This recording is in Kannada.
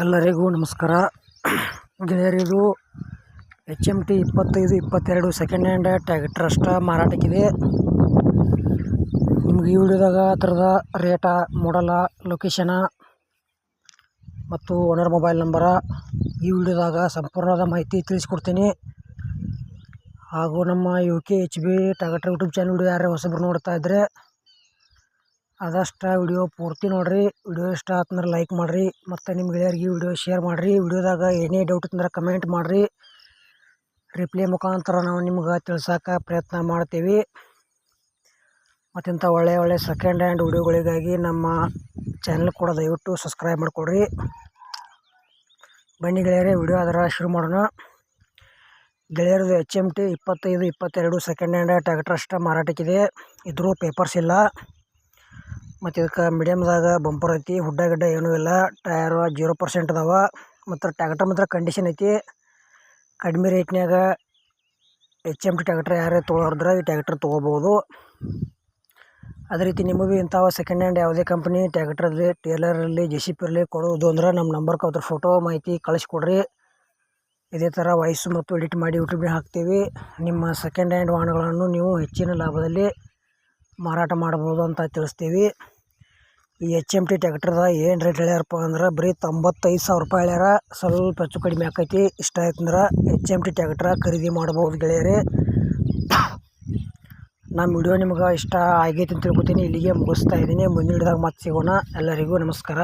ಎಲ್ಲರಿಗೂ ನಮಸ್ಕಾರ. ಗೆಳೆಯರಿದು ಎಚ್ ಎಂ ಟಿ ಇಪ್ಪತ್ತೈದು, ಇಪ್ಪತ್ತೆರಡು ಸೆಕೆಂಡ್ ಹ್ಯಾಂಡ್ ಟ್ರ್ಯಾಕ್ಟರ್ ಅಷ್ಟ ಮಾರಾಟಕ್ಕಿದೆ. ನಿಮ್ಗೆ ಈ ವಿಡಿಯೋದಾಗ ಥರದ ರೇಟ ಮಾಡಲ ಲೊಕೇಶನ ಮತ್ತು ಓನರ್ ಮೊಬೈಲ್ ನಂಬರ ಈ ವಿಡಿಯೋದಾಗ ಸಂಪೂರ್ಣವಾದ ಮಾಹಿತಿ ತಿಳಿಸ್ಕೊಡ್ತೀನಿ. ಹಾಗೂ ನಮ್ಮ U K H B tractor YouTube channel video ಯಾರು ಹೊಸಬ್ರು ನೋಡ್ತಾ ಇದ್ದರೆ ಆದಷ್ಟು ವಿಡಿಯೋ ಪೂರ್ತಿ ನೋಡಿರಿ. ವಿಡಿಯೋ ಇಷ್ಟ ಆತಂದ್ರೆ ಲೈಕ್ ಮಾಡಿರಿ. ಮತ್ತು ನಿಮ್ಮ ಗೆಳೆಯರಿಗೆ ವಿಡಿಯೋ ಶೇರ್ ಮಾಡಿರಿ. ವಿಡಿಯೋದಾಗ ಏನೇ ಡೌಟ್ ಇತ್ತಂದ್ರೆ ಕಮೆಂಟ್ ಮಾಡಿರಿ. ರಿಪ್ಲೈ ಮುಖಾಂತರ ನಾವು ನಿಮ್ಗೆ ತಿಳ್ಸೋಕೆ ಪ್ರಯತ್ನ ಮಾಡ್ತೀವಿ. ಮತ್ತಿಂಥ ಒಳ್ಳೆಯ ಒಳ್ಳೆಯ ಸೆಕೆಂಡ್ ಹ್ಯಾಂಡ್ ವಿಡಿಯೋಗಳಿಗಾಗಿ ನಮ್ಮ ಚಾನಲ್ ಕೂಡ ದಯವಿಟ್ಟು ಸಬ್ಸ್ಕ್ರೈಬ್ ಮಾಡಿಕೊಡ್ರಿ. ಬನ್ನಿ ಗೆಳೆಯರೇ ವಿಡಿಯೋ ಅದರ ಶುರು ಮಾಡೋಣ. ಗೆಳೆಯರದು ಎಚ್ ಎಂ ಟಿ ಇಪ್ಪತ್ತೈದು, ಇಪ್ಪತ್ತೆರಡು ಸೆಕೆಂಡ್ ಹ್ಯಾಂಡ್ ಟ್ರ್ಯಾಕ್ಟರ್ ಅಷ್ಟೇ ಮಾರಾಟಕ್ಕಿದೆ. ಇದ್ರೂ ಪೇಪರ್ಸ್ ಇಲ್ಲ. ಮತ್ತು ಇದಕ್ಕೆ ಮೀಡಿಯಮ್ದಾಗ ಬಂಪರ್ ಐತಿ, ಹುಡ್ಡ ಗಿಡ್ಡ ಏನೂ ಇಲ್ಲ. ಟಯರ್ ಜೀರೋ ಪರ್ಸೆಂಟ್ ಅದಾವ. ಮತ್ತು ಟ್ಯಾಕ್ಟರ್ ಮಾತ್ರ ಕಂಡೀಷನ್ ಐತಿ. ಕಡಿಮೆ ರೇಟ್ನಾಗ ಎಚ್ ಎಂ ಟಿ ಟ್ಯಾಕ್ಟರ್ ಯಾರೇ ತೊಗೊಳೋರಿದ್ರೆ ಈ ಟ್ಯಾಕ್ಟರ್ ತೊಗೋಬೋದು. ಅದೇ ರೀತಿ ನಿಮಗೂ ಇಂಥವು ಸೆಕೆಂಡ್ ಹ್ಯಾಂಡ್ ಯಾವುದೇ ಕಂಪ್ನಿ ಟ್ಯಾಕ್ಟ್ರಲ್ಲಿ ಟೇಲರ್ ಇರಲಿ ಜೆ ಸಿ ಪಿ ಇರಲಿ, ಕೊಡೋದು ಅಂದ್ರೆ ನಮ್ಮ ನಂಬರ್ಗೆ ಅದ್ರ ಫೋಟೋ ಮಾಹಿತಿ ಕಳಿಸ್ಕೊಡ್ರಿ ಇದೇ ಥರ ವಾಯ್ಸು ಮತ್ತು ಎಡಿಟ್ ಮಾಡಿ ಯೂಟ್ಯೂಬಿಗೆ ಹಾಕ್ತೀವಿ. ನಿಮ್ಮ ಸೆಕೆಂಡ್ ಹ್ಯಾಂಡ್ ವಾಹನಗಳನ್ನು ನೀವು ಹೆಚ್ಚಿನ ಲಾಭದಲ್ಲಿ ಮಾರಾಟ ಮಾಡ್ಬೋದು ಅಂತ ತಿಳಿಸ್ತೀವಿ. ಈ ಎಚ್ ಎಂ ಟಿ ಟ್ಯಾಕ್ಟ್ರದ ಏನು ರೇಟ್ ಹೇಳ್ಯಾರಪ್ಪ ಅಂದ್ರೆ ಬರೀ ತೊಂಬತ್ತೈದು ಸಾವಿರ ರೂಪಾಯಿ ಹೇಳ್ಯಾರ. ಸ್ವಲ್ಪ ಹೆಚ್ಚು ಕಡಿಮೆ ಆಕೈತಿ. ಇಷ್ಟ ಆಯ್ತಂದ್ರೆ ಎಚ್ ಎಂ ಟಿ ಟ್ಯಾಕ್ಟ್ರ ಖರೀದಿ ಮಾಡ್ಬೋದು ಗೆಳೆಯರೇ. ನಮ್ಮ ವಿಡಿಯೋ ನಿಮ್ಗೆ ಇಷ್ಟ ಆಗೈತೆ ಅಂತ ತಿಳ್ಕೊತೀನಿ. ಇಲ್ಲಿಗೆ ಮುಗಿಸ್ತಾ ಇದ್ದೀನಿ. ಮುಂದಿನ ಮತ್ತೆ ಸಿಗೋಣ. ಎಲ್ಲರಿಗೂ ನಮಸ್ಕಾರ.